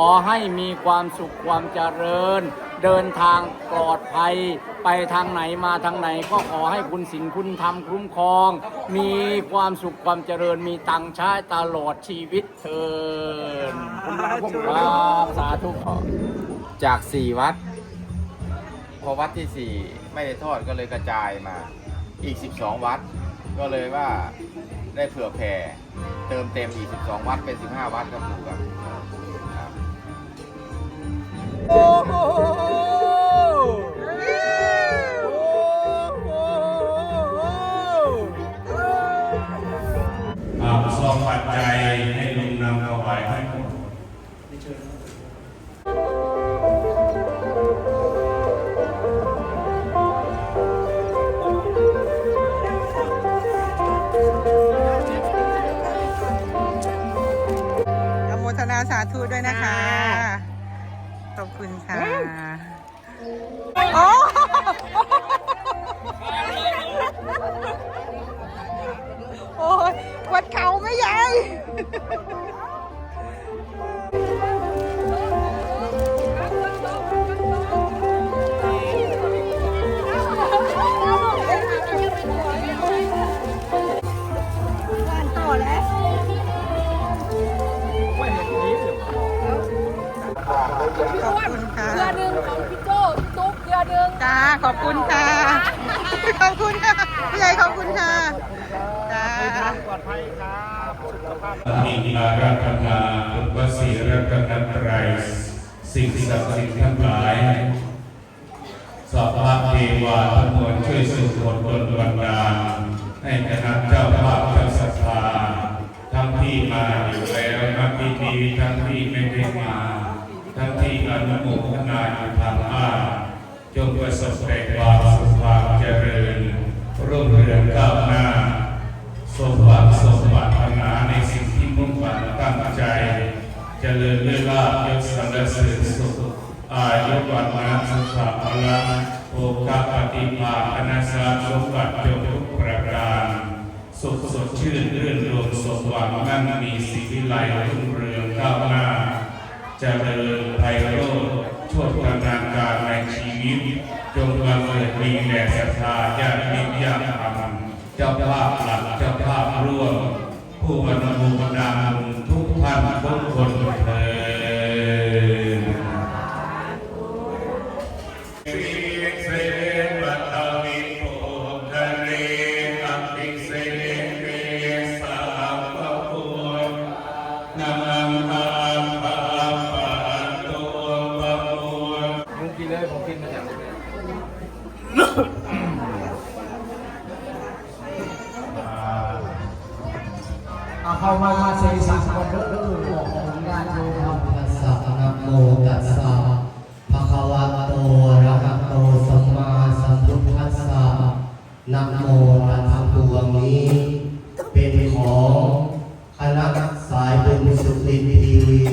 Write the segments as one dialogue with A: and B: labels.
A: ขอให้มีความสุขความเจริญ เดินทางปลอดภัย ไปทางไหนมาทางไหน ก็ขอให้คุณสิงคุณธรรมคุ้มครอง มีความสุขความเจริญมีตังค์ใช้ตลอดชีวิตเทินครับสาธุขอ
B: จากสี่วัด พอวัดที่สี่ไม่ได้ทอดก็เลยกระจายมา อีก 12 วัด ก็เลยว่าได้เผื่อแผ่เติมเต็มอีก 12 วัดเป็น 15 วัดครับครูครับ
A: โอ้โห
C: ซองปัจจัยให้ลุงนำถวายให้หมด
D: อนุโมทนาสาธุด้วยนะคะ ขอบคุณค่ะ โอ้โอ้ยวัดเขาไม่ใหญ่ ขอบคุณค่ะ
E: ขอ
D: บคุณค่ะผู้ใหญ่ขอบคุณค่ะจ้า
A: ปลอดภัยครับสุขภาพ
C: มีอาราธนาพุทธศีรัตนตรัยสิ่งศักดิ์สิทธิ์ทั้งหลายสัพพะเทวาทั้งมวลช่วยสุขผลบนบันดาลให้คณะเจ้าภาพเจ้าศรัทธาทั้งที่มาอยู่แล้วทั้งที่ดีทั้งที่ไม่ได้มา ทั้งที่อนุโมทนาอยู่ทางบ้าน จงประสบแต่ความสุขความเจริญรุ่งเรืองก้าวหน้าสมหวังสมปรารถนาในสิ่งที่มุ่งหวังตั้งใจ เจริญด้วยลาภยศสรรเสริญสุขอายุวันนะสุขภาละโภคปฏิภาคณสาสมบัติจงทุกประการสุขสดชื่นเรื่อนรมสมหวังมั่นมีสิวิไลรุ่งเรืองก้าวหน้า เจริญไพโร นี้จงบังเกิดมีแด่ศรัทธาญาติมิตรญาติธรรมเจ้าภาพหลักเจ้าภาพร่วม ผู้บรรลุบรรดาทุกท่านทุกคนเถิ เอา
B: เข้า
A: มามาเซซักก่อนเด้อเด้อบอกของญาติโยม
F: ตัสสะนะโมตัสสะภะคะวะโตอะระหะโตสัมมาสัมพุทธัสสะนะโมตัสสะพวงนี้ เป็นของคณะสายบุญสุรินทร์ทีวี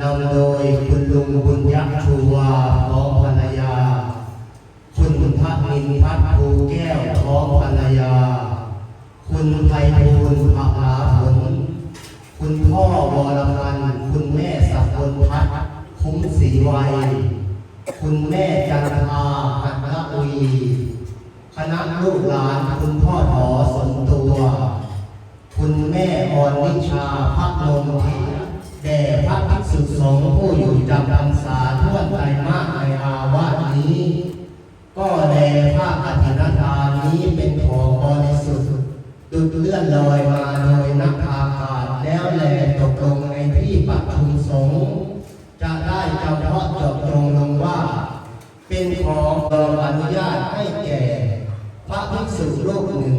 F: นำโดยคุณลุงบุญยักษ์ชูวาพร้อมภรรยา คุณทักนินทัศน์ภูแก้วพร้อมภรรยา คุณไพบูล พ่อวรพันธ์คุณแม่สักลพัฒน์คุ้มศรีวัย คุณแม่จันทาหัตถอุยคณะลูกหลานคุณพ่อถอสนตัว คุณแม่ออนนิชาพักนมทีแด่พระภิกษุสงฆ์ผู้อยู่จำพรรษาทั่วไตรมาสในอาวาสนี้ ก็แด่พระอธินทานนี้เป็นของบริสุทธิ์ดุดเลื่อนลอยมา แลตกลงในที่ปัชุมสงฆ์จะได้เฉพาะเจาะจงลงว่า เป็นของรออนุญาตให้แก่ พระภิกษุรูปหนึ่ง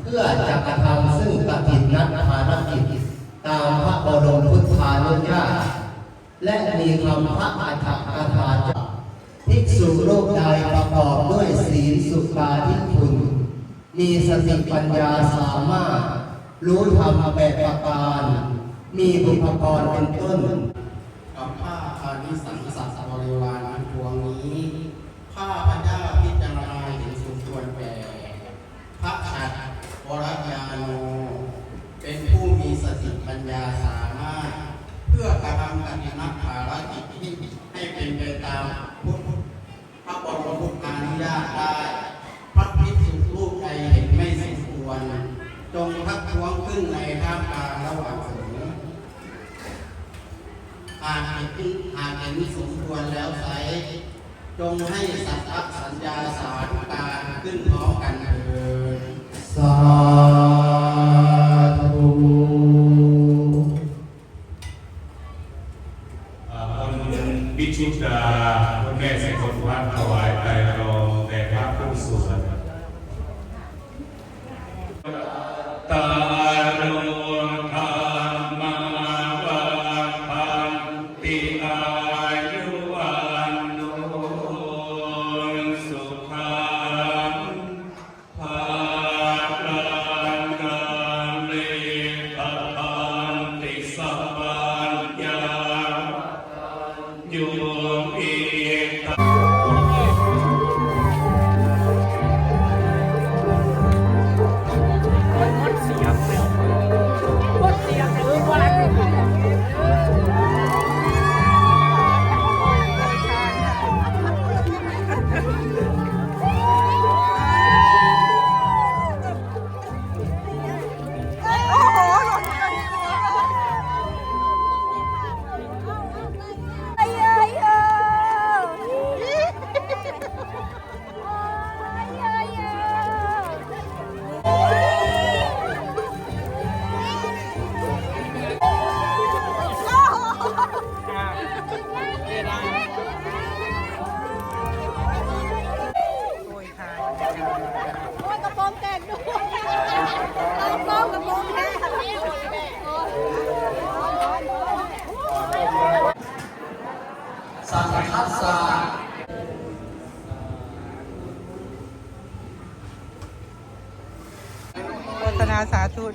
F: เพื่อจะกระทำซึ่งปฏินัดภารกิจตามพระบรมพุทธานุญาตและมีคำพระอัฏฐกถาจาภิกษุรูปใดประกอบด้วยศีลสุปาทิคุณ มีสติปัญญาสามารถ รู้ธรรมแปดประการ มีบุพกรเป็นต้น
G: กับผ้าอานิสังสัตว์บริวารทั้วงนี้ข้าพระเจ้าพิจารณาเห็นสุนทรแปรพระฉัดรวรยาโน เป็นผู้มีสติปัญญาสามารถ เพื่อกระทำกิจนักภารกิจให้เป็นไปตามพุ กเห็นหากเห็นสมควรแล้วไซจงให้สัตว์สัญญาสาธุการขึ้นพร้อมกันเถิด
A: สา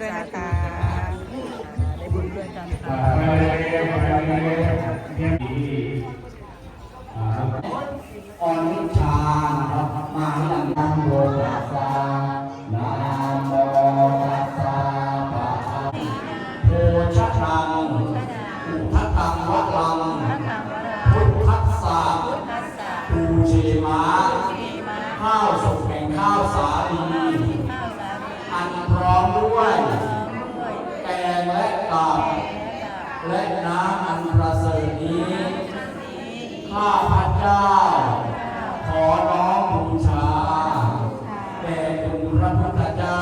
C: ณาสาธุญ
H: ด้วยกั
I: นะคะ
A: ออนิชานะครับมาลังนังโมตัสสะนะโมตัสสะภะคะวะโพชะนังอุทะตังวะลังพุทธัสสะปูเชมะข้าวสุกแห่งข้าวสาลี อันพร้อมด้วย แกงและกับและน้ำอันประเสริฐนี้ ข้าพระเจ้า ขอน้อมบูชาแด่คุณพระพุทธเจ้า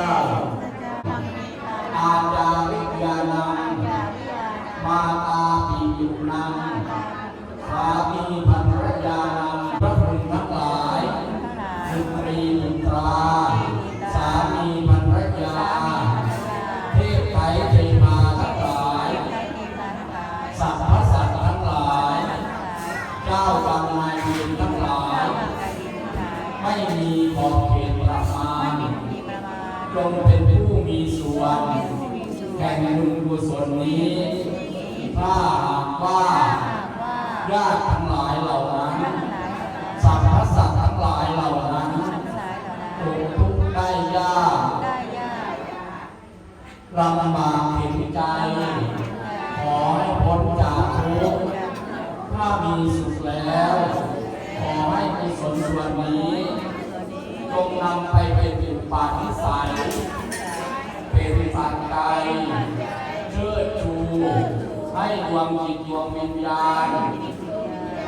A: งเป็นผู้มีส่วนแห่งบุญกุศลนี้ถ้าหากว่าญาติทั้งหลายเหล่านั้นสัพพสัตว์ทั้งหลายเหล่านั้นตกทุกข์ได้ยากลำบากเห็นใจ ขอให้พ้นจากทุกข์ถ้ามีสุขแล้ว ขอให้กุศลส่วนนี้จงนำไปเป็น ปาทิสัย เป็นปัจจัยเชิดชู ให้ดวงจิตดวงวิญญาณ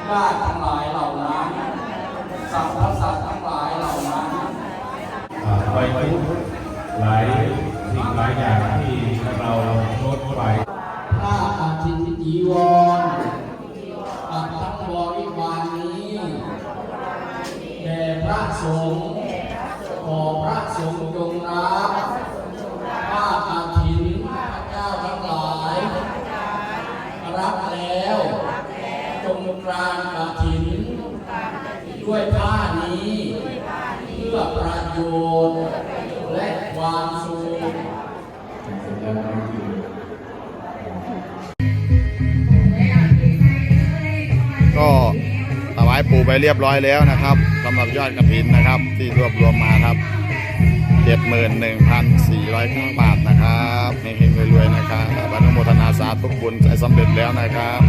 A: ญาติทั้งหลายเหล่านั้นสรรพสัตว์ทั้งหลายเหล่านั้น
C: ไปทุกหลายสิ่งหลายอย่างที่เราลดไป
A: ผ้าอาทิตย์จีวรกับทั้งบริวารนี้แด่พระสงฆ์ พระสงฆ์จงรับผ้าอาทิตย์พระเจ้าทั้งหลายรับแล้ว จงกรานกฐิน ด้วยผ้านี้ เพื่อประโยชน์ และความสุข
J: ก็ถวายปู่ไปเรียบร้อยแล้วนะครับำหรับยอดกระถินนะครับ ที่รวบรวมมาครับเจ็ดหมื่นหนึ่งพันสี่ร้อยห้าบาทนะครับเฮงรวยๆนะครับอนุโมทนาสาธุบุณใจสำเร็จแล้วนะครับ